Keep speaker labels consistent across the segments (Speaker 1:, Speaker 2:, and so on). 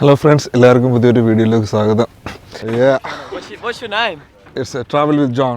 Speaker 1: Hello friends എല്ലാവർക്കും പുതിയൊരു വീഡിയോയിലേക്ക് സ്വാഗതം? ഇറ്റ്സ് ട്രാവൽ വിത്ത് ജോൺ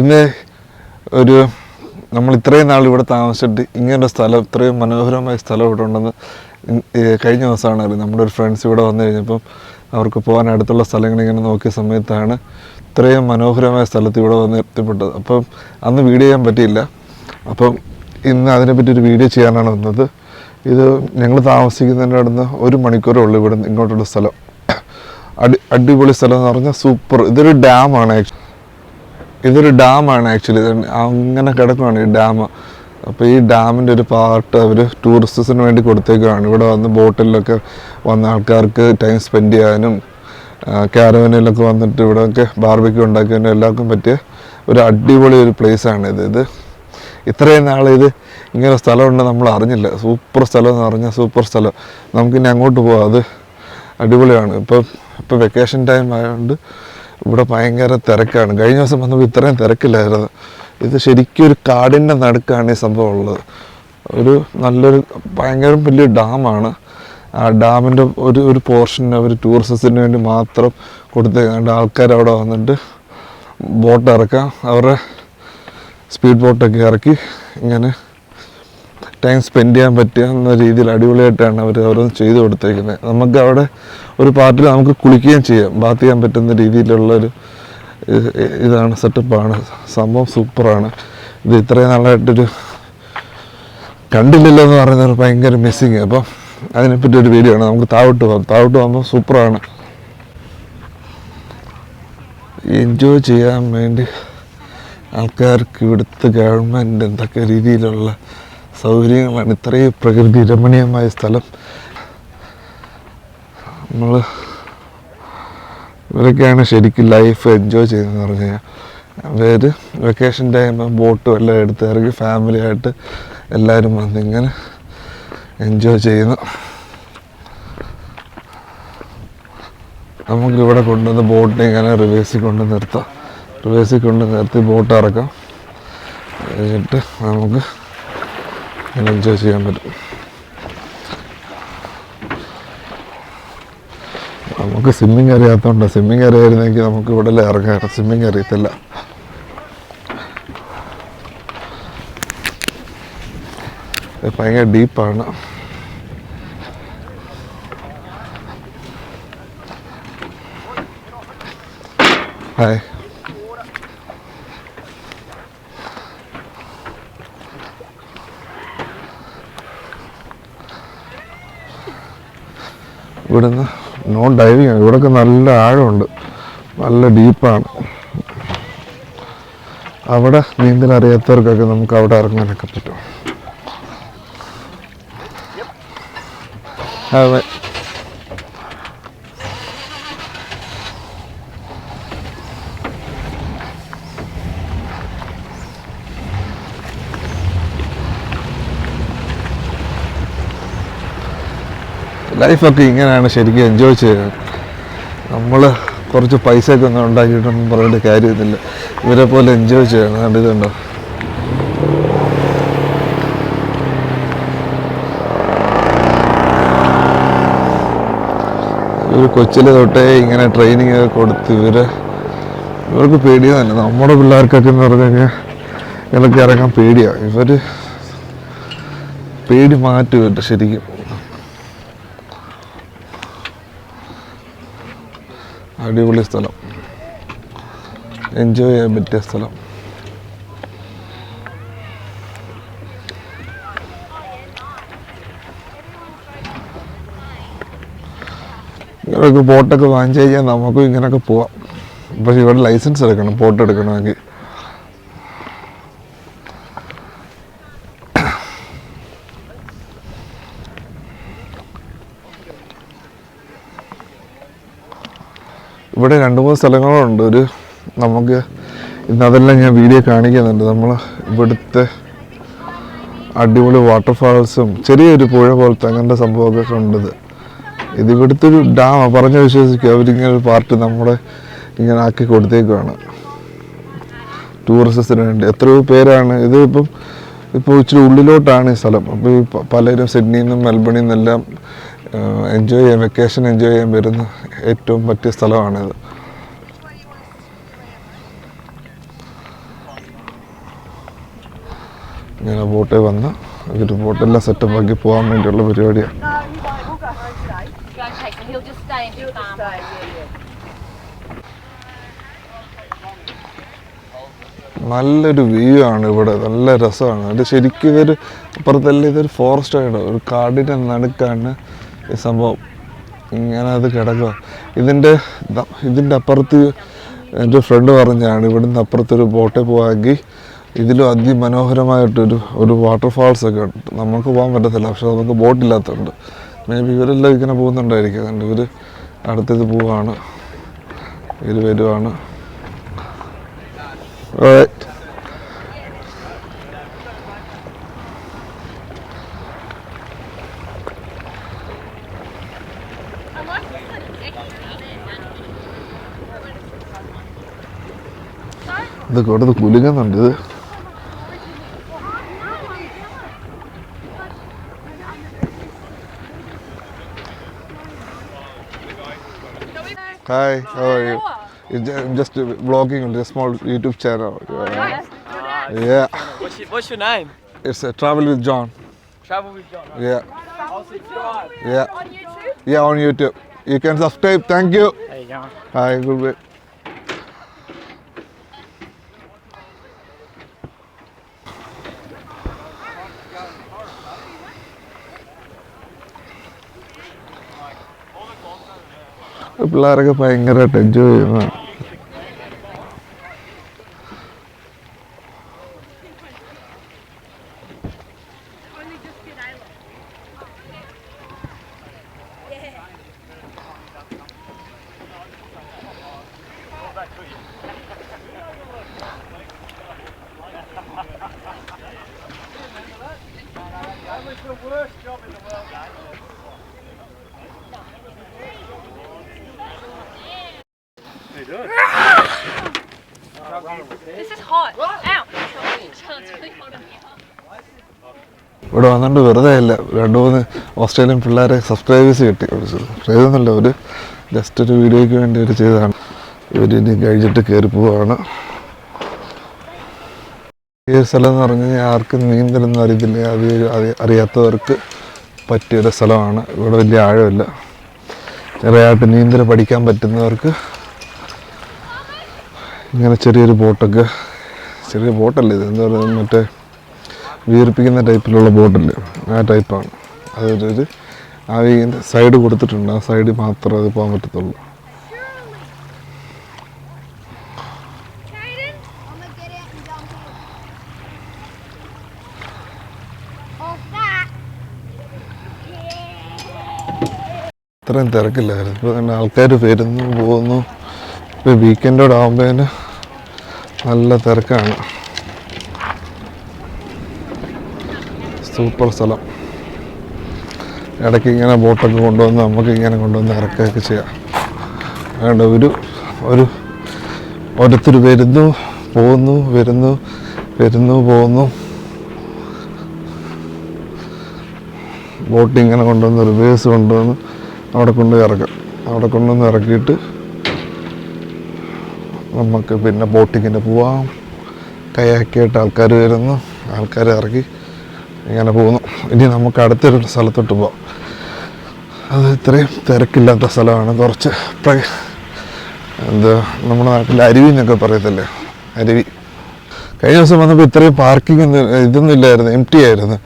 Speaker 1: ഇന്ന് ഒരു നമ്മൾ ഇത്രയും നാൾ ഇവിടെ താമസിച്ചിട്ട് ഇങ്ങനൊരു സ്ഥലം ഇത്രയും മനോഹരമായ സ്ഥലം ഇവിടെ ഉണ്ടെന്ന് കഴിഞ്ഞ ദിവസമാണ് അറിയുന്നത്. നമ്മുടെ ഒരു ഫ്രണ്ട്സ് ഇവിടെ വന്നു കഴിഞ്ഞപ്പം അവർക്ക് പോകാൻ അടുത്തുള്ള സ്ഥലങ്ങൾ ഇങ്ങനെ നോക്കിയ സമയത്താണ് ഇത്രയും മനോഹരമായ സ്ഥലത്ത് ഇവിടെ വന്ന് എത്തിപ്പെട്ടത്. അപ്പം അന്ന് വീഡിയോ ചെയ്യാൻ പറ്റിയില്ല. അപ്പം ഇന്ന് അതിനെപ്പറ്റി ഒരു വീഡിയോ ചെയ്യാനാണ് വന്നത്. ഇത് ഞങ്ങൾ താമസിക്കുന്നതിന്റെ അടുത്ത് ഒരു മണിക്കൂറേ ഉള്ളൂ ഇവിടെ ഇങ്ങോട്ടുള്ള സ്ഥലം. അടി അടിപൊളി സ്ഥലം എന്ന് പറഞ്ഞാൽ സൂപ്പർ. ഇതൊരു ഡാമാണ് ആക്ച്വലി ഇതൊരു ഡാമാണ് ആക്ച്വലി. അങ്ങനെ കിടക്കുവാണ് ഈ ഡാം. അപ്പോൾ ഈ ഡാമിന്റെ ഒരു പാർട്ട് അവർ ടൂറിസ്റ്റ്സിന് വേണ്ടി കൊടുത്തേക്കാണ് ഇവിടെ വന്ന് ബോട്ടിലൊക്കെ വന്ന ആൾക്കാർക്ക് ടൈം സ്പെൻഡ് ചെയ്യാനും ക്യാരവനിലൊക്കെ വന്നിട്ട് ഇവിടെയൊക്കെ ബാർബിക്ക് ഉണ്ടാക്കാനും എല്ലാവർക്കും പറ്റിയ ഒരു അടിപൊളി ഒരു പ്ലേസാണ് ഇത്. ഇത് ഇത്രയും നാൾ ഇത് ഇങ്ങനെ സ്ഥലമുണ്ട് നമ്മൾ അറിഞ്ഞില്ല. സൂപ്പർ സ്ഥലം എന്ന് പറഞ്ഞാൽ സൂപ്പർ സ്ഥലം. നമുക്കിനി അങ്ങോട്ട് പോകാം അത് അടിപൊളിയാണ്. ഇപ്പം ഇപ്പം വെക്കേഷൻ ടൈം ആയതുകൊണ്ട് ഇവിടെ ഭയങ്കര തിരക്കാണ്. കഴിഞ്ഞ ദിവസം വന്നപ്പോൾ ഇത്രയും തിരക്കില്ലായിരുന്നു. ഇത് ശരിക്കും ഒരു കാടിന്റെ നടുക്കാണ് ഈ സംഭവം ഉള്ളത്. ഒരു നല്ലൊരു ഭയങ്കര വലിയ ഡാമാണ്. ആ ഡാമിന്റെ ഒരു ഒരു പോർഷൻ അവർ ടൂറിസത്തിന് വേണ്ടി മാത്രം കൊടുത്തേക്കാണ്ട് ആൾക്കാർ അവിടെ വന്നിട്ട് ബോട്ട് ഇറക്കാം. അവരുടെ സ്പീഡ് ബോട്ടൊക്കെ ഇറക്കി ഇങ്ങനെ ടൈം സ്പെൻഡ് ചെയ്യാൻ പറ്റുക എന്ന രീതിയിൽ അടിപൊളിയായിട്ടാണ് അവർ ഓരോന്ന് ചെയ്തു കൊടുത്തേക്കുന്നത് നമുക്ക് അവിടെ ഒരു പാർട്ടിൽ നമുക്ക് കുളിക്കുകയും ചെയ്യാം. ബാത്ത് ചെയ്യാൻ പറ്റുന്ന രീതിയിലുള്ള ഒരു ഇത് ഇതാണ് സെറ്റപ്പാണ് സംഭവം സൂപ്പറാണ് ഇത് ഇത്രയും നാളായിട്ടൊരു കണ്ടില്ലല്ലോ എന്ന് പറയുന്നത് ഭയങ്കര മിസ്സിങ് അപ്പം അതിനെപ്പറ്റി ഒരു വീഡിയോ ആണ്. നമുക്ക് താഴോട്ട് പോകാം. താഴോട്ട് പോകുമ്പോൾ സൂപ്പറാണ് എൻജോയ് ചെയ്യാൻ വേണ്ടി ആൾക്കാർക്ക് ഇവിടുത്തെ ഗവൺമെന്റ് എന്തൊക്കെ രീതിയിലുള്ള സൗകര്യങ്ങളാണ്. ഇത്രയും പ്രകൃതി രമണീയമായ സ്ഥലം. നമ്മൾ ഇവരൊക്കെയാണ് ശരിക്കും ലൈഫ് എൻജോയ് ചെയ്യുന്നതെന്ന് പറഞ്ഞു കഴിഞ്ഞാൽ അവർ വെക്കേഷൻ ടൈം ബോട്ടും എല്ലാം എടുത്ത് ഇറങ്ങി ഫാമിലി ആയിട്ട് എല്ലാവരും വന്നിങ്ങനെ എൻജോയ് ചെയ്യുന്നു. നമുക്ക് ഇവിടെ കൊണ്ടുവന്ന് ബോട്ടിനെ ഇങ്ങനെ റിവേഴ്സിൽ കൊണ്ട് നിർത്താം. റിവേഴ്സിൽ കൊണ്ട് നിർത്തി ബോട്ട് ഇറക്കാം. എന്നിട്ട് നമുക്ക് എൻജോയ് ചെയ്യാൻ പറ്റും. നമുക്ക് സ്വിമ്മിങ് അറിയാത്തതുകൊണ്ട് സ്വിമ്മിങ് അറിയായിരുന്നെങ്കിൽ നമുക്ക് ഇവിടെ ഇറങ്ങാം സ്വിമ്മിങ് അറിയത്തില്ല. ഭയങ്കര ഡീപ്പാണ് ഹായ് ഇവിടുന്ന് നോൺ ഡൈവിങ് ആണ്. ഇവിടെയൊക്കെ നല്ല ആഴമുണ്ട്. നല്ല ഡീപ്പാണ് അവിടെ നീന്തൽ അറിയാത്തവർക്കൊക്കെ നമുക്ക് അവിടെ ഇറങ്ങാനൊക്കെ പറ്റും. അതെ. ലൈഫൊക്കെ ഇങ്ങനെയാണ് ശരിക്കും എൻജോയ് ചെയ്യുന്നത് നമ്മൾ കുറച്ച് പൈസയൊക്കെ ഒന്നും ഉണ്ടാക്കിയിട്ടൊന്നും പറയേണ്ട കാര്യമൊന്നുമില്ല ഇവരെ പോലെ എൻജോയ് ചെയ്യണം. കണ്ടിട്ടുണ്ടോ? ഇവർ കൊച്ചിലെ തൊട്ടേ ഇങ്ങനെ ട്രെയിനിങ് ഒക്കെ കൊടുത്ത് ഇവർ ഇവർക്ക് പേടിയ തന്നെ നമ്മുടെ പിള്ളേർക്കൊക്കെ എന്ന് പറഞ്ഞു കഴിഞ്ഞാൽ ഇവർക്ക് ഇറങ്ങാൻ പേടിയാണ് ഇവർ പേടി മാറ്റുമല്ലോ ശരിക്കും. അടിപൊളി സ്ഥലം എൻജോയ് ചെയ്യാൻ പറ്റിയ സ്ഥലം ഇങ്ങനെയൊക്കെ ബോട്ടൊക്കെ വാങ്ങിച്ചു കഴിഞ്ഞാൽ നമുക്കും ഇങ്ങനെയൊക്കെ പോവാം പക്ഷെ ഇവിടെ ലൈസൻസ് എടുക്കണം ബോട്ട് എടുക്കണമെങ്കിൽ ഇവിടെ രണ്ട് മൂന്ന് സ്ഥലങ്ങളുണ്ട്. ഒരു നമുക്ക് ഇന്ന് അതെല്ലാം ഞാൻ വീഡിയോ കാണിക്കുന്നുണ്ട്. നമ്മൾ ഇവിടുത്തെ അടിപൊളി വാട്ടർഫാൾസും ചെറിയൊരു പുഴ പോലത്തെ അങ്ങനത്തെ സംഭവമൊക്കെ ഉണ്ടത് ഇത് ഇവിടുത്തെ ഒരു ഡാമാണ് പറഞ്ഞ് വിശ്വസിക്കുക. അവരിങ്ങനെ ഒരു പാർട്ട് നമ്മുടെ ഇങ്ങനെ ആക്കി കൊടുത്തേക്കുവാണ്. ടൂറിസത്തിന് വേണ്ടി. എത്രയോ പേരാണ്. ഇത് ഇപ്പം ഇപ്പോൾ ഇച്ചിരി ഉള്ളിലോട്ടാണ് ഈ സ്ഥലം. അപ്പോൾ ഈ പലരും സിഡ്നിയിൽ നിന്നും മെൽബണിൽ നിന്നെല്ലാം എൻജോയ് ചെയ്യാൻ വെക്കേഷൻ എൻജോയ് ചെയ്യാൻ വരുന്ന ഏറ്റവും പറ്റിയ സ്ഥലമാണിത്. ഇങ്ങനെ ബോട്ടിൽ വന്ന് ഇവർ ബോട്ടെല്ലാം സെറ്റപ്പ് ആക്കി പോകാൻ വേണ്ടിയുള്ള പരിപാടിയാണ്. നല്ലൊരു വ്യൂ ആണ് ഇവിടെ നല്ല രസമാണ്. അത് ശരിക്കും ഇവർ അപ്പുറത്തല്ല ഇതൊരു ഫോറസ്റ്റ് ആണ്? ഒരു കാടിന്റെ നടുക്കാണ്. സംഭവം ഇങ്ങനെ അത് കിടക്കുക. ഇതിന്റെ ഇതിന്റെ അപ്പുറത്ത് എന്റെ ഫ്രണ്ട് പറഞ്ഞാണ് ഇവിടുന്ന് അപ്പുറത്തൊരു ബോട്ടിൽ പോകാമെങ്കിൽ ഇതിലും അതിമനോഹരമായിട്ടൊരു ഒരു വാട്ടർഫാൾസ് ഒക്കെ ഉണ്ട്. നമുക്ക് പോകാൻ പറ്റത്തില്ല പക്ഷെ നമുക്ക് ബോട്ടില്ലാത്തതുണ്ട് മേ ബി ഇവരെല്ലാം ഇങ്ങനെ പോകുന്നുണ്ടായിരിക്കും. അതുകൊണ്ട് ഇവർ അടുത്തത് പോവാണ്. ഇവർ വരുവാണ് Alright. ഇത് കൊടുത്ത് കുലുങ്ങുന്നുണ്ട് ഇത് Hi, how are you? It's ju- ഇതൊക്കെ അവിടെ നിന്ന് കുലുങ്ങുന്നുണ്ട് ഇത്
Speaker 2: ഹായ് ജസ്റ്റ് ബ്ലോഗിംഗ്
Speaker 1: ഉണ്ട്
Speaker 2: small YouTube
Speaker 1: channel
Speaker 3: it's a
Speaker 1: travel with John yeah on YouTube you can
Speaker 2: subscribe thank you
Speaker 1: hi good bye പിള്ളേരൊക്കെ ഭയങ്കരമായിട്ട് എൻജോയ് ചെയ്യുന്നതാണ് ഇവിടെ വന്നിട്ട് വെറുതെ അല്ല രണ്ട് മൂന്ന് ഓസ്ട്രേലിയൻ പിള്ളേരെ സബ്സ്ക്രൈബേഴ്സ് കിട്ടി. സബ്സ്ക്രൈബ് ഒന്നുമില്ല ഒരു ജസ്റ്റ് ഒരു വീഡിയോയ്ക്ക് വേണ്ടി ഒരു ചെയ്തതാണ്. ഇവരിനി കഴിഞ്ഞിട്ട് കയറി പോവാണ്. ഈ ഒരു സ്ഥലം എന്ന് പറഞ്ഞു കഴിഞ്ഞാൽ ആർക്കും നീന്തലൊന്നും അറിയത്തില്ല. അത് അറി- അറിയാത്തവർക്ക് പറ്റിയൊരു സ്ഥലമാണ്. ഇവിടെ വലിയ ആഴമില്ല. ചെറിയതായിട്ട് നീന്തൽ പഠിക്കാൻ പറ്റുന്നവർക്ക് ഇങ്ങനെ ചെറിയൊരു ബോട്ടൊക്കെ ചെറിയ ബോട്ടല്ലേ ഇത്? എന്താ പറയുക മറ്റേ വീർപ്പിക്കുന്ന ടൈപ്പിലുള്ള ബോട്ടില്ലേ ആ ടൈപ്പാണ്. അതൊരു ആ സൈഡ് കൊടുത്തിട്ടുണ്ട്. ആ സൈഡിൽ മാത്രമേ അത് പോകാൻ പറ്റത്തുള്ളൂ. അത്രയും തിരക്കില്ലായിരുന്നു ഇപ്പോൾ തന്നെ ആൾക്കാർ വരുന്നു പോകുന്നു. ഇപ്പോൾ വീക്കെൻഡോടെ ആകുമ്പോഴേന് നല്ല തിരക്കാണ്. സൂപ്പർ സ്ഥലം. ഇടയ്ക്ക് ഇങ്ങനെ ബോട്ടൊക്കെ കൊണ്ടുവന്ന് നമുക്ക് ഇങ്ങനെ കൊണ്ടുവന്ന് ഇറക്കുകയൊക്കെ ചെയ്യാം. അതുകൊണ്ട് ഒരു ഒരു ഓരോരുത്തർ വരുന്നു പോകുന്നു വരുന്നു വരുന്നു പോകുന്നു. ബോട്ട് ഇങ്ങനെ കൊണ്ടുവന്ന് റിവേഴ്സ് കൊണ്ടുവന്ന് അവിടെ കൊണ്ട് ഇറക്കാം. അവിടെ കൊണ്ടുവന്ന് ഇറക്കിയിട്ട് നമുക്ക് പിന്നെ ബോട്ടിങ്ങിന് പോവാം. കയാക്കിയിട്ട് ആൾക്കാർ വരുന്നു. ആൾക്കാർ ഇറക്കി ഇങ്ങനെ പോകുന്നു. ഇനി നമുക്ക് അടുത്തൊരു സ്ഥലത്തോട്ട് പോകാം അത് ഇത്രയും തിരക്കില്ലാത്ത സ്ഥലമാണ്. കുറച്ച് എന്താ നമ്മുടെ നാട്ടിൽ അരുവി എന്നൊക്കെ പറയത്തില്ലേ? അരുവി. കഴിഞ്ഞ ദിവസം വന്നപ്പോൾ ഇത്രയും പാർക്കിംഗ് ഇതൊന്നും ഇല്ലായിരുന്നു. എം ടി ആയിരുന്നു.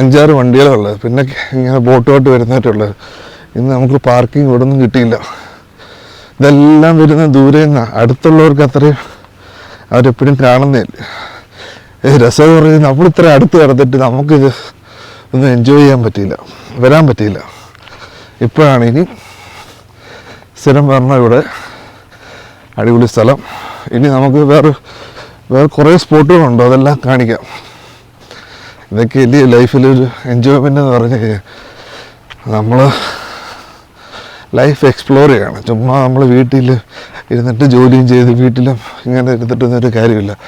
Speaker 1: അഞ്ചാറ് വണ്ടികളുള്ളത് പിന്നെ ഇങ്ങനെ ബോട്ടുമായിട്ട് വരുന്നതായിട്ടുള്ളത് ഇന്ന് നമുക്ക് പാർക്കിംഗ് ഇവിടെ ഒന്നും കിട്ടിയില്ല. ഇതെല്ലാം വരുന്ന ദൂരെ നിന്നാണ് അടുത്തുള്ളവർക്ക് അത്രയും അവരെപ്പോഴും കാണുന്നില്ല രസം നമ്മൾ ഇത്ര അടുത്ത് കിടന്നിട്ട് നമുക്കിത് ഒന്നും എൻജോയ് ചെയ്യാൻ പറ്റിയില്ല. വരാൻ പറ്റിയില്ല. ഇപ്പോഴാണ് ഇനി സ്ഥിരം പറഞ്ഞ ഇവിടെ അടിപൊളി സ്ഥലം. ഇനി നമുക്ക് വേറെ വേറെ കുറേ സ്പോട്ടുകളുണ്ട്. അതെല്ലാം കാണിക്കാം. ഇതൊക്കെ വലിയ ലൈഫിലൊരു എൻജോയ്മെന്റ് എന്ന് പറഞ്ഞു കഴിഞ്ഞാൽ നമ്മൾ ലൈഫ് എക്സ്പ്ലോർ ചെയ്യണം. ചുമ്മാ നമ്മൾ വീട്ടിൽ ഇരുന്നിട്ട് ജോലിയും ചെയ്ത് വീട്ടിലും ഇങ്ങനെ ഇരുന്നിട്ടൊന്നും ഒരു കാര്യമില്ല.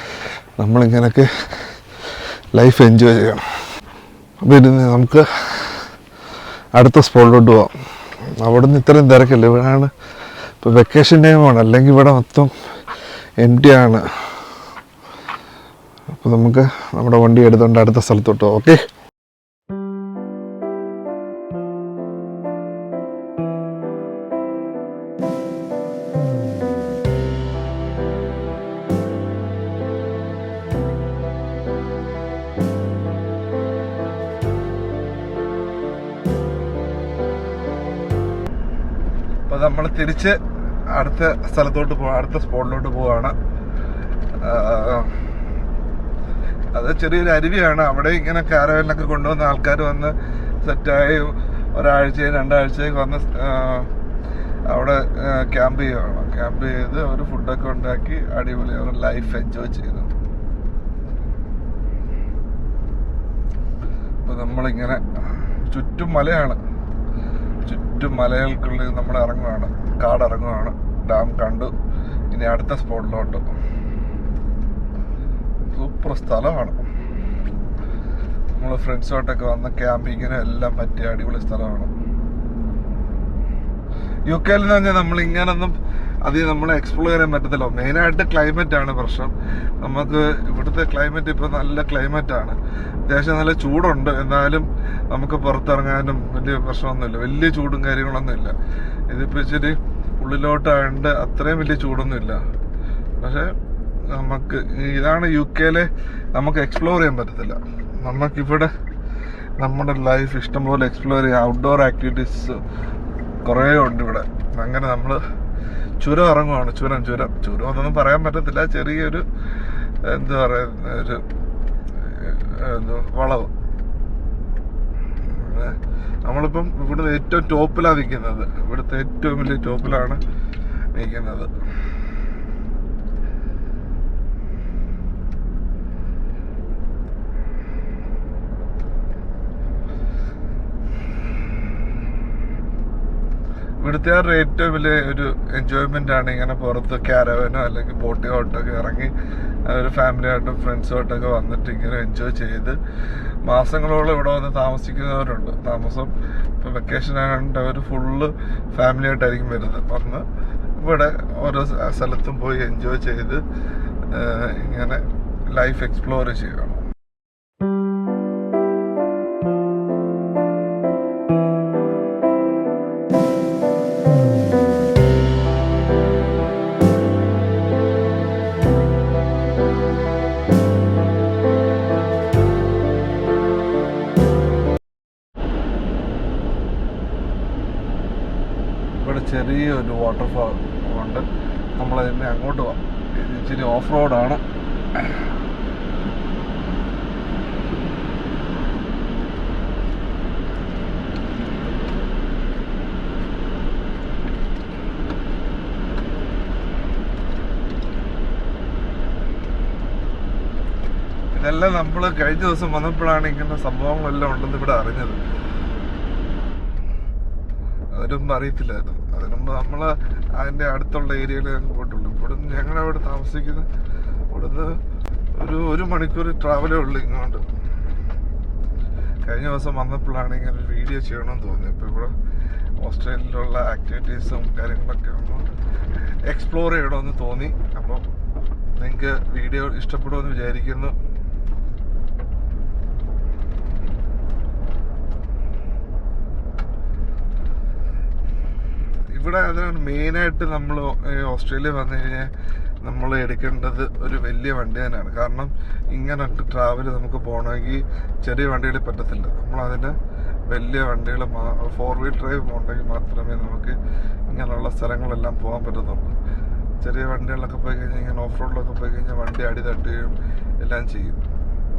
Speaker 1: നമ്മളിങ്ങനെയൊക്കെ ലൈഫ് എൻജോയ് ചെയ്യണം. അപ്പോൾ ഇരുന്ന് നമുക്ക് അടുത്ത സ്പോട്ടിലോട്ട് പോവാം. അവിടെ നിന്ന് ഇത്രയും തിരക്കില്ല. ഇവിടെയാണ് ഇപ്പോൾ വെക്കേഷൻ ടൈമാണ് അല്ലെങ്കിൽ ഇവിടെ മൊത്തം എം ആണ്. അപ്പോൾ നമുക്ക് നമ്മുടെ വണ്ടി എടുത്തുകൊണ്ട് അടുത്ത സ്ഥലത്തോട്ട് പോവാം. ഓക്കെ നമ്മൾ തിരിച്ച് അടുത്ത സ്ഥലത്തോട്ട് പോവാ അടുത്ത സ്പോട്ടിലോട്ട് പോവാണ്. അത് ചെറിയൊരു അരുവിയാണ്. അവിടെ ഇങ്ങനെ കാരവലിനൊക്കെ കൊണ്ടുവന്ന ആൾക്കാർ വന്ന് സെറ്റായി ഒരാഴ്ചയും രണ്ടാഴ്ചയൊക്കെ വന്ന് അവിടെ ക്യാമ്പ് ചെയ്യുകയാണ് ക്യാമ്പ് ചെയ്ത് അവർ ഫുഡൊക്കെ ഉണ്ടാക്കി അടിപൊളി അവർ ലൈഫ് എൻജോയ് ചെയ്തു. അപ്പം നമ്മളിങ്ങനെ ചുറ്റും മലയാണ്. ചുറ്റും മലകൾക്കുള്ളിൽ നമ്മൾ ഇറങ്ങുകയാണ്. കാടിറങ്ങുകയാണ്. ഡാം കണ്ടു. ഇനി അടുത്ത സ്പോട്ടിലോട്ട്. സൂപ്പർ സ്ഥലമാണ്. നമ്മൾ ഫ്രണ്ട്സുമായിട്ടൊക്കെ വന്ന ക്യാമ്പിങ്ങിനും എല്ലാം പറ്റിയ അടിപൊളി സ്ഥലമാണ്. യു കെയിൽ എന്ന് പറഞ്ഞാൽ നമ്മൾ ഇങ്ങനൊന്നും അധികം നമ്മൾ എക്സ്പ്ലോർ ചെയ്യാൻ പറ്റത്തില്ല. മെയിനായിട്ട് ക്ലൈമറ്റ് ആണ് പ്രശ്നം. നമുക്ക് ഇവിടുത്തെ ക്ലൈമറ്റ് ഇപ്പോൾ നല്ല ക്ലൈമറ്റ് ആണ്. അത്യാവശ്യം നല്ല ചൂടുണ്ട്. എന്നാലും നമുക്ക് പുറത്തിറങ്ങാനും വലിയ പ്രശ്നമൊന്നുമില്ല. വലിയ ചൂടും കാര്യങ്ങളൊന്നുമില്ല. ഇതിപ്പോൾ ഇച്ചിരി ഉള്ളിലോട്ടായതുകൊണ്ട് അത്രയും വലിയ ചൂടൊന്നുമില്ല. പക്ഷേ നമുക്ക് ഇതാണ് യു കെയിലെ നമുക്ക് എക്സ്പ്ലോർ ചെയ്യാൻ പറ്റത്തില്ല. നമുക്കിവിടെ നമ്മുടെ ലൈഫ് ഇഷ്ടംപോലെ എക്സ്പ്ലോർ ചെയ്യാം. ഔട്ട്ഡോർ ആക്ടിവിറ്റീസ് കുറേ ഉണ്ട് ഇവിടെ. അങ്ങനെ നമ്മൾ ചുരം ഇറങ്ങുവാണ് ചുരം ചുരം. ചുരം എന്നൊന്നും പറയാൻ പറ്റത്തില്ല. ചെറിയൊരു എന്താ പറയുന്ന ഒരു വളവ്. നമ്മളിപ്പം ഇവിടുന്ന് ഏറ്റവും ടോപ്പിലാണ് നിൽക്കുന്നത്. ഇവിടുത്തെ ഏറ്റവും വലിയ ടോപ്പിലാണ് നിൽക്കുന്നത്. ഇവിടുത്തെ ആ ഏറ്റവും വലിയ ഒരു എൻജോയ്മെന്റ് ആണ്. ഇങ്ങനെ പുറത്ത് ക്യാരവനോ അല്ലെങ്കിൽ ബോട്ടിലോട്ടൊക്കെ ഇറങ്ങി ഒരു ഫാമിലിയായിട്ടും ഫ്രണ്ട്സുമായിട്ടൊക്കെ വന്നിട്ട് ഇങ്ങനെ എൻജോയ് ചെയ്ത് മാസങ്ങളോളം ഇവിടെ വന്ന് താമസിക്കുന്നവരുണ്ട്. താമസം ഇപ്പോൾ വെക്കേഷൻ ആയതുകൊണ്ട് അവർ ഫുള്ള് ഫാമിലിയായിട്ടായിരിക്കും വരുന്നത്. വന്ന് ഇവിടെ ഓരോ സ്ഥലത്തും പോയി എൻജോയ് ചെയ്ത് ഇങ്ങനെ ലൈഫ് എക്സ്പ്ലോർ ചെയ്യണം ചെറിയൊരു വാട്ടർഫാൾ ഉണ്ട്. നമ്മളതിനെ അങ്ങോട്ട് പോവാം. ഇച്ചിരി ഓഫ് റോഡാണ് ഇതെല്ലാം നമ്മൾ കഴിഞ്ഞ ദിവസം വന്നപ്പോഴാണ് ഇങ്ങനെ സംഭവങ്ങളെല്ലാം ഉണ്ടെന്ന് ഇവിടെ അറിഞ്ഞത്. അവരൊന്നും അറിയത്തില്ലായിരുന്നു. മുമ്പ് നമ്മൾ അതിന്റെ അടുത്തുള്ള ഏരിയയിൽ ഞങ്ങൾ പോയിട്ടുള്ളൂ ഇവിടുന്ന് ഞങ്ങളവിടെ താമസിക്കുന്നത് ഇവിടുന്ന് ഒരു ഒരു മണിക്കൂർ ട്രാവലേ ഉള്ളൂ ഇങ്ങോട്ട്. കഴിഞ്ഞ ദിവസം വന്നപ്പോഴാണ് ഇങ്ങനെ ഒരു വീഡിയോ ചെയ്യണമെന്ന് തോന്നി അപ്പോൾ ഇവിടെ ഓസ്ട്രേലിയയിലുള്ള ആക്ടിവിറ്റീസും കാര്യങ്ങളൊക്കെ ഒന്ന് എക്സ്പ്ലോർ ചെയ്യണമെന്ന് തോന്നി. അപ്പോൾ നിങ്ങൾക്ക് വീഡിയോ ഇഷ്ടപ്പെടുമെന്ന് വിചാരിക്കുന്നു. ഇവിടെ അതാണ് മെയിനായിട്ട് നമ്മൾ ഓസ്ട്രേലിയ വന്നു കഴിഞ്ഞാൽ നമ്മൾ എടുക്കേണ്ടത് ഒരു വലിയ വണ്ടി തന്നെയാണ്. കാരണം ഇങ്ങനെ ട്രാവൽ നമുക്ക് പോകണമെങ്കിൽ ചെറിയ വണ്ടികളിൽ പറ്റത്തില്ല. നമ്മൾ അതിന് വലിയ വണ്ടികൾ ഫോർ വീൽ ഡ്രൈവ് ഉണ്ടെങ്കിൽ മാത്രമേ നമുക്ക് ഇങ്ങനെയുള്ള സ്ഥലങ്ങളെല്ലാം പോകാൻ പറ്റത്തുള്ളൂ. ചെറിയ വണ്ടികളിലൊക്കെ പോയി കഴിഞ്ഞാൽ ഇങ്ങനെ ഓഫ് റോഡിലൊക്കെ പോയി കഴിഞ്ഞാൽ വണ്ടി അടി തട്ടുകയും എല്ലാം ചെയ്യും.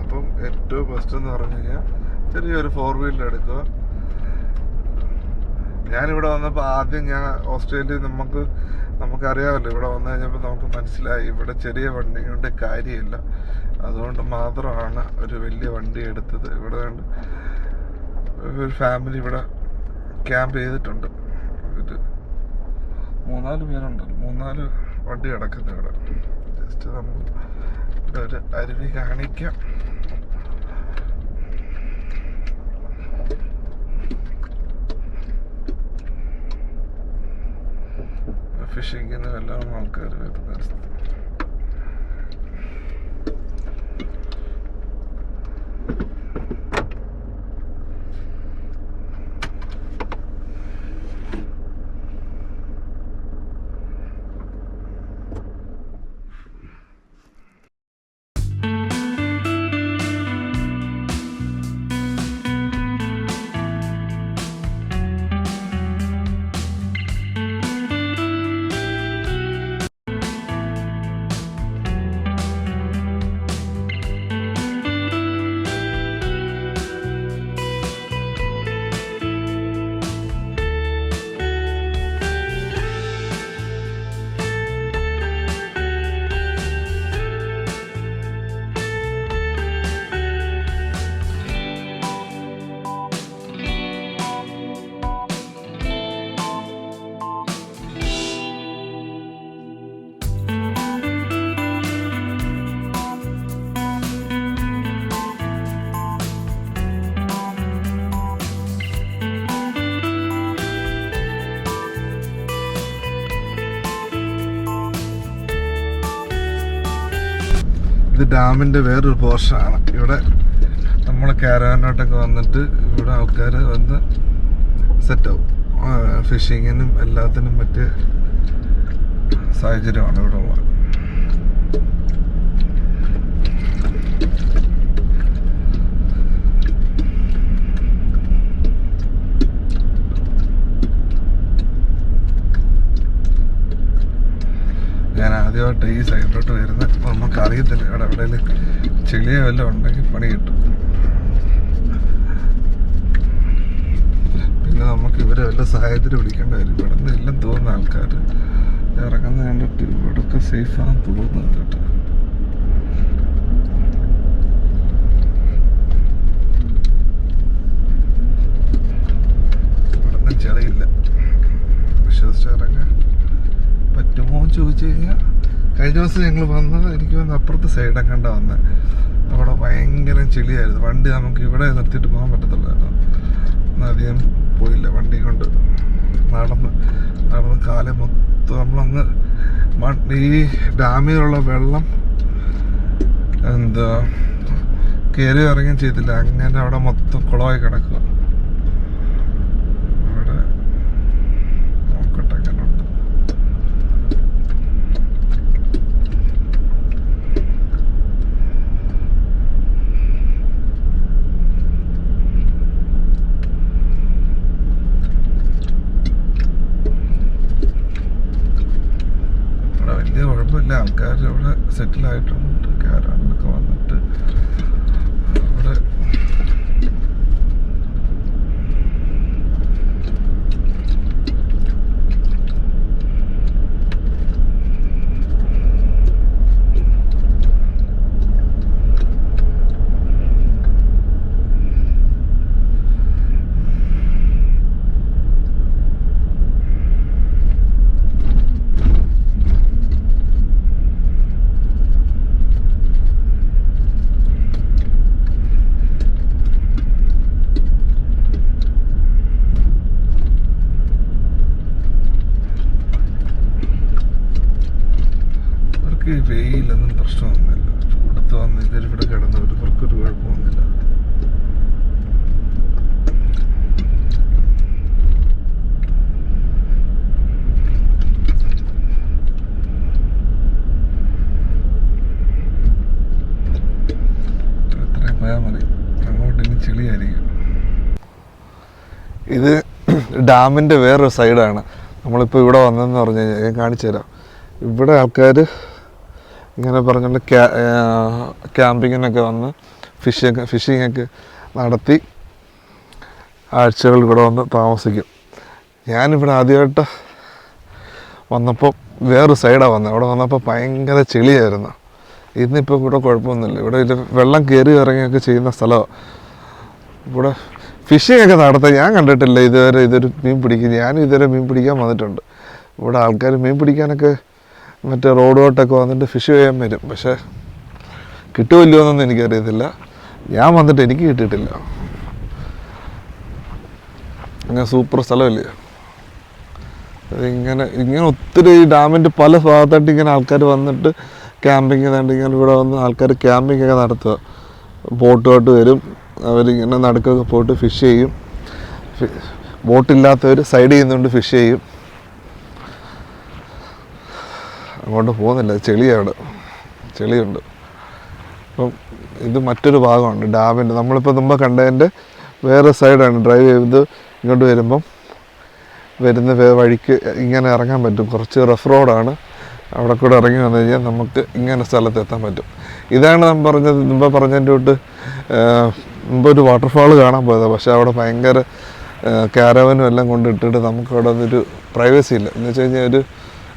Speaker 1: അപ്പം ഏറ്റവും ബെസ്റ്റ് എന്ന് പറഞ്ഞു കഴിഞ്ഞാൽ ചെറിയൊരു ഫോർ വീലർ എടുക്കുക. ഞാനിവിടെ വന്നപ്പോൾ ആദ്യം ഞാൻ ഓസ്ട്രേലിയ നമുക്ക് നമുക്കറിയാമല്ലോ ഇവിടെ വന്നു കഴിഞ്ഞപ്പോൾ നമുക്ക് മനസ്സിലായി ഇവിടെ ചെറിയ വണ്ടി കൊണ്ട് കാര്യമില്ല. അതുകൊണ്ട് മാത്രമാണ് ഒരു വലിയ വണ്ടി എടുത്തത്. ഇവിടെ കണ്ട് ഒരു ഫാമിലി ഇവിടെ ക്യാമ്പ് ചെയ്തിട്ടുണ്ട്. ഒരു മൂന്നാൽ പേരുണ്ട് മൂന്നാൽ വണ്ടി കിടക്കുന്നത് ഇവിടെ. ജസ്റ്റ് ഇവിടെ ഒരു അരുവി കാണിക്കാം. ഫിഷിങ്ങിനും എല്ലാം ആൾക്കാർ വരുന്ന സ്ഥലം ഇത് ഡാമിന്റെ വേറൊരു പോർഷനാണ്. ഇവിടെ നമ്മൾ കയറാനോട്ടൊക്കെ വന്നിട്ട് ഇവിടെ ആൾക്കാർ വന്ന് സെറ്റാവും. ഫിഷിങ്ങിനും എല്ലാത്തിനും മറ്റ് സാഹചര്യമാണ് ഇവിടെ ഉള്ളത് ഞാൻ ആദ്യമായിട്ട് ഈ സൈഡിലോട്ട് വരുന്ന നമുക്ക് അറിയത്തില്ല ഇവിടെ എവിടെയെങ്കിലും ചെളിയോ വല്ലതും ഉണ്ടെങ്കിൽ പണി കിട്ടും. പിന്നെ നമുക്ക് ഇവരെ വല്ല സഹായത്തിന് വിളിക്കേണ്ടി വരും. ഇവിടെ നിന്ന് എല്ലാം തോന്നുന്ന ആൾക്കാർ ഇറങ്ങുന്ന കണ്ടിട്ട് ഇവിടെയൊക്കെ സേഫാണെന്ന് തോന്നുന്നു കേട്ടോ. ചെളിയില്ല. വിശ്വസിച്ച് ഇറങ്ങാൻ പറ്റുമോ എന്ന് ചോദിച്ചു കഴിഞ്ഞാൽ കഴിഞ്ഞ ദിവസം ഞങ്ങൾ വന്നത് എനിക്ക് വന്ന് അപ്പുറത്തെ സൈഡൊക്കെ കണ്ട വന്നത് അവിടെ ഭയങ്കര ചെളിയായിരുന്നു. വണ്ടി നമുക്ക് ഇവിടെ നിർത്തിയിട്ട് പോകാൻ പറ്റത്തുള്ളായിരുന്നു എന്നാൽ അധികം പോയില്ല. വണ്ടി കൊണ്ട് നടന്ന് നടന്ന് കാലം മൊത്തം നമ്മളങ്ങ് ഈ ഡാമിലുള്ള വെള്ളം എന്താ കയറി ഇറങ്ങുകയും ചെയ്തില്ല. അങ്ങനെ അവിടെ മൊത്തം കുളമായി കിടക്കുക അവിടെ നോക്കട്ടെ എങ്ങനെ ഉണ്ട് ഇവിടെ കുഴപ്പമില്ല ആൾക്കാർ ഇവിടെ സെറ്റിൽ ആയിട്ടുണ്ട് കാരാനിലൊക്കെ വന്നിട്ട് ഇവിടെ അവർക്ക് ഈ വെയിലൊന്നും പ്രശ്നമൊന്നുമില്ല ചൂടത്ത് വന്ന് ഇവരിവിടെ കിടന്നവർ ഇവർക്കൊരു കുഴപ്പമൊന്നുമില്ല എത്രയും പോയാൽ മതി അങ്ങോട്ട് ഇനി ചെളിയായിരിക്കും ഇത് ഡാമിന്റെ വേറൊരു സൈഡാണ്. നമ്മളിപ്പോൾ ഇവിടെ വന്നതെന്ന് പറഞ്ഞു കഴിഞ്ഞാൽ ഞാൻ കാണിച്ചു തരാം. ഇവിടെ ആൾക്കാർ ഇങ്ങനെ പറഞ്ഞുകൊണ്ട് ക്യാ ക്യാമ്പിങ്ങിനൊക്കെ വന്ന് ഫിഷൊക്കെ ഫിഷിങ്ങൊക്കെ നടത്തി ആഴ്ചകൾ ഇവിടെ വന്ന് താമസിക്കും. ഞാനിവിടെ ആദ്യമായിട്ട് വന്നപ്പോൾ വേറൊരു സൈഡാണ് വന്നത് അവിടെ വന്നപ്പോൾ ഭയങ്കര ചെളിയായിരുന്നു. ഇന്നിപ്പോൾ ഇവിടെ കുഴപ്പമൊന്നുമില്ല. ഇവിടെ വെള്ളം കയറി ഇറങ്ങിയൊക്കെ ചെയ്യുന്ന സ്ഥലമാണ് ഇവിടെ ഫിഷിംഗ് ഒക്കെ നടത്താൻ ഞാൻ കണ്ടിട്ടില്ല. ഇതുവരെ ഇതൊരു മീൻ പിടിക്കും ഞാൻ ഇതുവരെ മീൻ പിടിക്കാൻ വന്നിട്ടുണ്ട്. ഇവിടെ ആൾക്കാർ മീൻ പിടിക്കാനൊക്കെ മറ്റേ റോഡോട്ടൊക്കെ വന്നിട്ട് ഫിഷ് ചെയ്യാൻ വരും. പക്ഷേ കിട്ടുമല്ലോ എന്നൊന്നും എനിക്കറിയത്തില്ല. ഞാൻ വന്നിട്ട് എനിക്ക് കിട്ടിയിട്ടില്ല. അങ്ങനെ സൂപ്പർ സ്ഥലമല്ലേ? ഇങ്ങനെ ഇങ്ങനെ ഒത്തിരി ഈ ഡാമിന്റെ പല ഭാഗത്തായിട്ട് ഇങ്ങനെ ആൾക്കാർ വന്നിട്ട് ക്യാമ്പിങ് ചെയ്താണ്ട് ഇങ്ങനെ ഇവിടെ വന്ന് ആൾക്കാർ ക്യാമ്പിംഗ് ഒക്കെ നടത്തുക. ബോട്ടുമായിട്ട് വരും. അവരിങ്ങനെ നടുക്കൊക്കെ പോയിട്ട് ഫിഷ് ചെയ്യും. ബോട്ടില്ലാത്തവർ സൈഡ് ചെയ്യുന്നുണ്ട് ഫിഷ് ചെയ്യും. അങ്ങോട്ട് പോകുന്നില്ല. ചെളിയാണ്. ചെളിയുണ്ട്. അപ്പം ഇത് മറ്റൊരു ഭാഗമാണ് ഡാമിന്റെ. നമ്മളിപ്പോൾ മുമ്പ് കണ്ടതിന്റെ വേറെ സൈഡാണ് ഡ്രൈവ് ചെയ്ത് ഇങ്ങോട്ട് വരുമ്പം വരുന്ന വഴിക്ക് ഇങ്ങനെ ഇറങ്ങാൻ പറ്റും. കുറച്ച് റഫ് റോഡാണ് അവിടെ കൂടെ ഇറങ്ങി വന്നു കഴിഞ്ഞാൽ നമുക്ക് ഇങ്ങനെ സ്ഥലത്ത് എത്താൻ പറ്റും. ഇതാണ് നമ്മൾ പറഞ്ഞത്. മുമ്പ് പറഞ്ഞതിന്റെ തൊട്ട് മുമ്പ് ഒരു വാട്ടർഫാൾ കാണാൻ പോയത്. പക്ഷേ അവിടെ ഭയങ്കര ക്യാരവനും എല്ലാം കൊണ്ടിട്ടിട്ട് നമുക്ക് അവിടെ ഒരു പ്രൈവസി ഇല്ല. എന്ന് വെച്ച് കഴിഞ്ഞാൽ ഒരു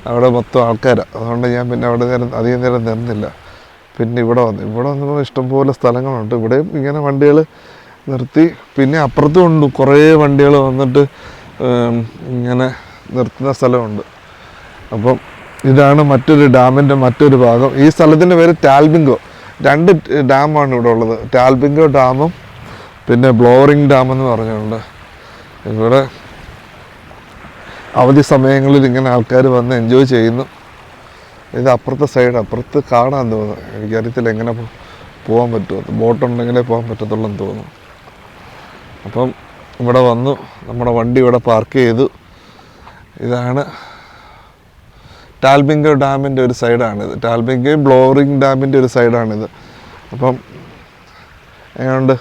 Speaker 1: അവിടെ മൊത്തം ആൾക്കാരാണ് അതുകൊണ്ട് ഞാൻ പിന്നെ അവിടെ നേരം അധികം നേരം നിന്നില്ല. പിന്നെ ഇവിടെ വന്നു. ഇവിടെ വന്നപ്പോൾ ഇഷ്ടംപോലെ സ്ഥലങ്ങളുണ്ട്. ഇവിടെയും ഇങ്ങനെ വണ്ടികൾ നിർത്തി. പിന്നെ അപ്പുറത്തും ഉണ്ട്. കുറേ വണ്ടികൾ വന്നിട്ട് ഇങ്ങനെ നിർത്തുന്ന സ്ഥലമുണ്ട്. അപ്പം ഇതാണ് മറ്റൊരു ഡാമിന്റെ മറ്റൊരു ഭാഗം. ഈ സ്ഥലത്തിന്റെ പേര് ടാൽബിങ്കോ രണ്ട് ഡാമാണ് ഇവിടെ ഉള്ളത്. ടാൽബിങ്കോ ഡാമും പിന്നെ ബ്ലോറിംഗ് ഡാം എന്ന് പറഞ്ഞുകൊണ്ട് ഇവിടെ അവധി സമയങ്ങളിൽ ഇങ്ങനെ ആൾക്കാർ വന്ന് എൻജോയ് ചെയ്യുന്നു. ഇത് അപ്പുറത്തെ സൈഡ് അപ്പുറത്ത് കാണാൻ തോന്നുന്നു. എനിക്കറിയത്തില്ല എങ്ങനെ പോകാൻ പറ്റുമോ. ബോട്ടുണ്ടെങ്കിലേ പോകാൻ പറ്റത്തുള്ളൂ എന്ന് തോന്നുന്നു. അപ്പം ഇവിടെ വന്നു. നമ്മുടെ വണ്ടി ഇവിടെ പാർക്ക് ചെയ്തു. ഇതാണ് ടാൽബിങ്കോ ഡാമിന്റെ ഒരു സൈഡാണിത്. ടാൽബിങ്കോ ബ്ലോറിംഗ് ഡാമിന്റെ ഒരു സൈഡാണിത്. അപ്പം ഏതാണ്ട്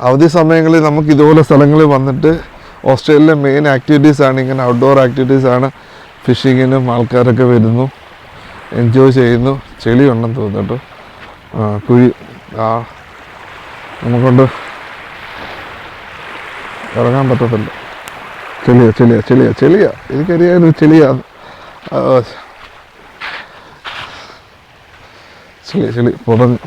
Speaker 1: അവധി സമയങ്ങളിൽ നമുക്ക് ഇതുപോലെ സ്ഥലങ്ങളിൽ വന്നിട്ട് ഓസ്ട്രേലിയയിലെ മെയിൻ ആക്ടിവിറ്റീസ് ആണ് ഇങ്ങനെ ഔട്ട്ഡോർ ആക്ടിവിറ്റീസ് ആണ് ഫിഷിങ്ങിനും ആൾക്കാരൊക്കെ വരുന്നു. എൻജോയ് ചെയ്യുന്നു. ചെളി ഉണ്ടെന്ന് തോന്നുന്നു ആ കുഴി ആ നമുക്കൊണ്ട് ഇറങ്ങാൻ പറ്റത്തില്ല. ചെളിയ ചെളിയാ ചെളിയാ ചെളിയാ. എനിക്കറിയാമായിരുന്നു ചെളിയാണ് ചെളി ചെളി പുറഞ്ഞു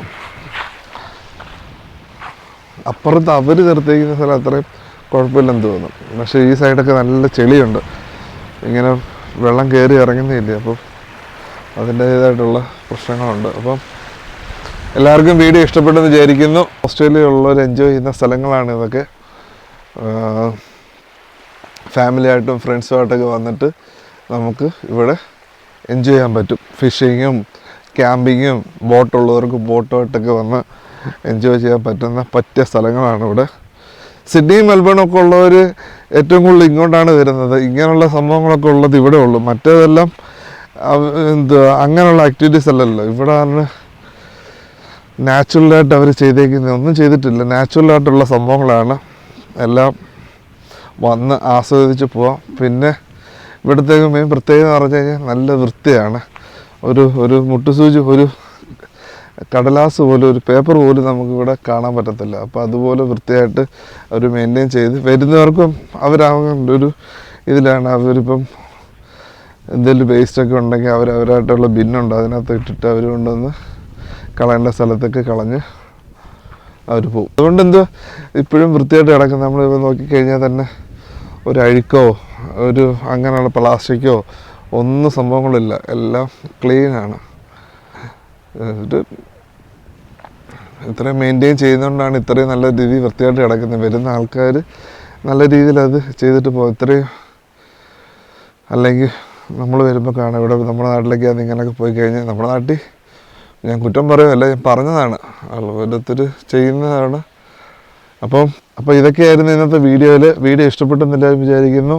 Speaker 1: അപ്പുറത്ത് അവർ നിർത്തിയിരിക്കുന്ന സ്ഥലം അത്രയും കുഴപ്പമില്ലെന്ന് തോന്നുന്നു. പക്ഷേ ഈ സൈഡൊക്കെ നല്ല ചെളിയുണ്ട്. ഇങ്ങനെ വെള്ളം കയറി ഇറങ്ങുന്നില്ലേ അപ്പം അതിന്റേതായിട്ടുള്ള പ്രശ്നങ്ങളുണ്ട്. അപ്പം എല്ലാവർക്കും വീഡിയോ ഇഷ്ടപ്പെട്ടെന്ന് വിചാരിക്കുന്നു. ഓസ്ട്രേലിയയിലുള്ളവർ എൻജോയ് ചെയ്യുന്ന സ്ഥലങ്ങളാണ് ഇതൊക്കെ. ഫാമിലിയായിട്ടും ഫ്രണ്ട്സുമായിട്ടൊക്കെ വന്നിട്ട് നമുക്ക് ഇവിടെ എൻജോയ് ചെയ്യാൻ പറ്റും. ഫിഷിങ്ങും ക്യാമ്പിങ്ങും ബോട്ടുള്ളവർക്ക് ബോട്ടുമായിട്ടൊക്കെ വന്ന് എൻജോയ് ചെയ്യാൻ പറ്റുന്ന പറ്റിയ സ്ഥലങ്ങളാണ് ഇവിടെ. സിഡ്നി മെൽബണും ഒക്കെ ഉള്ളവർ ഏറ്റവും കൂടുതൽ ഇങ്ങോട്ടാണ് വരുന്നത്. ഇങ്ങനെയുള്ള സംഭവങ്ങളൊക്കെ ഉള്ളത് ഇവിടെ ഉള്ളൂ. മറ്റേതെല്ലാം എന്താ എന്തുവാ അങ്ങനെയുള്ള ആക്ടിവിറ്റീസ് അല്ലല്ലോ. ഇവിടെ ആണ് നാച്ചുറലായിട്ട് അവർ ചെയ്തേക്കുന്നത് ഒന്നും ചെയ്തിട്ടില്ല. നാച്ചുറലായിട്ടുള്ള സംഭവങ്ങളാണ്. എല്ലാം വന്ന് ആസ്വദിച്ച് പോവാം. പിന്നെ ഇവിടുത്തേക്ക് മെയിൻ പ്രത്യേകത എന്ന് പറഞ്ഞു കഴിഞ്ഞാൽ നല്ല വൃത്തിയാണ്. ഒരു ഒരു മുട്ടുസൂചി ഒരു കടലാസ് പോലും ഒരു പേപ്പർ പോലും നമുക്കിവിടെ കാണാൻ പറ്റത്തില്ല. അപ്പോൾ അതുപോലെ വൃത്തിയായിട്ട് അവർ മെയിന്റെയിൻ ചെയ്ത് വരുന്നവർക്കും അവരാകുന്നുണ്ട് ഒരു ഇതിലാണ്. അവരിപ്പം എന്തെങ്കിലും വേസ്റ്റൊക്കെ ഉണ്ടെങ്കിൽ അവർ അവരായിട്ടുള്ള ബിന്നുണ്ട് അതിനകത്ത് ഇട്ടിട്ട് അവർ കൊണ്ടുവന്ന് കളയേണ്ട സ്ഥലത്തേക്ക് കളഞ്ഞ് അവർ പോകും അതുകൊണ്ട് എന്തോ ഇപ്പോഴും വൃത്തിയായിട്ട് കിടക്കും നമ്മൾ നോക്കിക്കഴിഞ്ഞാൽ തന്നെ ഒരു അഴുക്കോ ഒരു അങ്ങനെയുള്ള പ്ലാസ്റ്റിക്കോ ഒന്നും സംഭവങ്ങളില്ല. എല്ലാം ക്ലീനാണ് ഒരു ഇത്രയും മെയിന്റെയിൻ ചെയ്യുന്നതുകൊണ്ടാണ് ഇത്രയും നല്ല രീതിയിൽ വൃത്തിയായിട്ട് കിടക്കുന്നത് വരുന്ന ആൾക്കാർ നല്ല രീതിയിൽ അത് ചെയ്തിട്ട് പോകും ഇത്രയും അല്ലെങ്കിൽ നമ്മൾ വരുമ്പോൾ കാണാം. ഇവിടെ നമ്മുടെ നാട്ടിലേക്ക് അത് ഇങ്ങനെയൊക്കെ പോയി കഴിഞ്ഞാൽ നമ്മുടെ നാട്ടിൽ ഞാൻ കുറ്റം പറയുമല്ല ഞാൻ പറഞ്ഞതാണ്. ഓരോരുത്തർ ചെയ്യുന്നതാണ്. അപ്പം അപ്പോൾ ഇതൊക്കെയായിരുന്നു ഇന്നത്തെ വീഡിയോയിൽ വീഡിയോ ഇഷ്ടപ്പെട്ടെന്നില്ല വിചാരിക്കുന്നു.